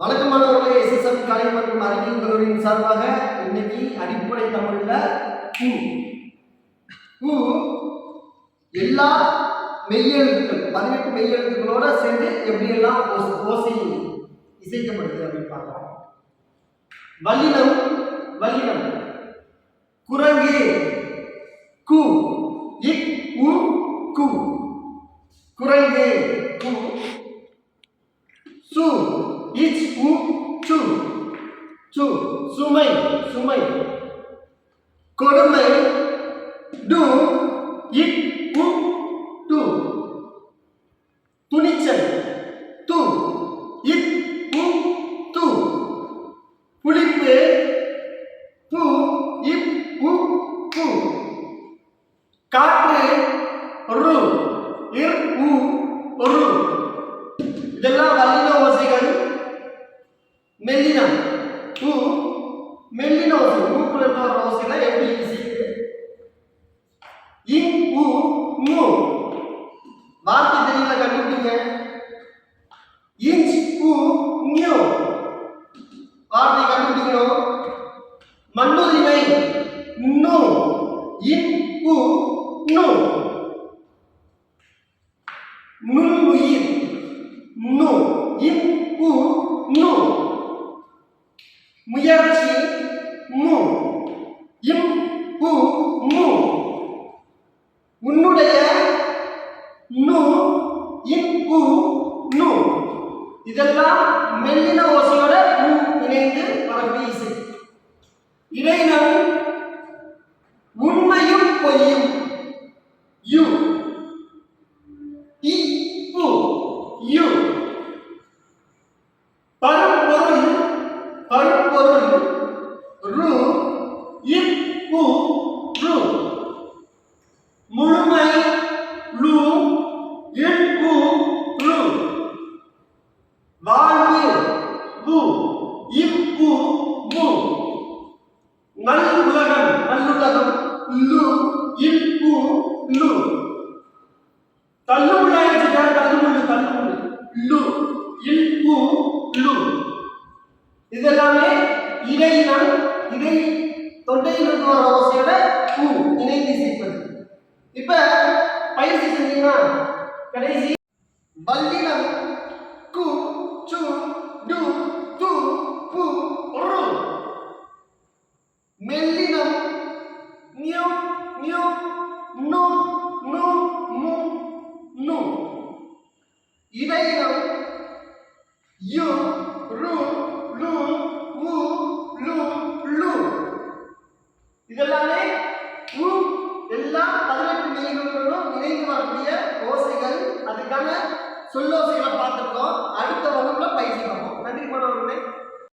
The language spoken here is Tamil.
வழக்கமானவர்களே எஸ்எஸ்எம் கலை மற்றும் அறிவியல் கல்லூரியின் சார்பாக இன்னைக்கு அடிப்படை தமிழ்ல ஊ எல்லா மெய்யெழுத்துக்கள் பதினெட்டு மெய்யெழுத்துக்களோட சேர்ந்து எப்படியெல்லாம் ஓசை ஓசை இசைக்கப்படுது அப்படின்னு பார்க்கலாம். வல்லினம் வல்லினம். குரங்கு கு. இக் உ கு. குரங்கு கு. சு இச். சு சுமை சுமை கொடுமை டு இட் உ டு துணிச்சல் து இட் உ து புளிப்பு து இப் உ கு காற்று ரு இர் உ ரு இதெல்லாம் வல்லின ஓசைகள் மெல்லினம் உ மெல்லின ஓசை மூக்குல இருக்க ஒரு ஓசைகளை எப்படி? ஈஸி இங் உ மு. வார்த்தை தெரியல கண்டுபிடிங்க. இன்ச் உ நியூ வார்த்தை கண்டுபிடிக்கணும். மண்ணுரிமை நு. இன் உ நு. நுண்ணுயிர் நு. இன் உ நு. முயற்சி மு. இம். உ. மு. உன்னுடைய நு. இம் உ. நு. இதெல்லாம் மெல்லின ஓசையோட உ இணைந்து வரக்கூடிய இசை. இடையினம் உண்மையும் பொய்யும். யு. இ. உ. யு. இல் உ லு தள்ளுமுள்ள தள்ளுமுள்ளு தள்ளுமுள்ளு. லு. இல் லு. இதெல்லாமே இடையினம் இடை தொண்டையிலிருந்து வர ஓசையோட பூ இணைந்து இசைப்பது இப்ப பயிற்சி செஞ்சீங்கன்னா கடைசி. பல்லினம் கு சு டு இதெல்லாமே உ எல்லாம் பதினெட்டு மெய்களுடனும் இணைந்து வரக்கூடிய ஓசைகள் அதுக்கான சொல்லோசைகளை பார்த்துருக்கோம். அடுத்த வகுப்புல பயிற்சி பார்ப்போம். நன்றி மாணவர்களே.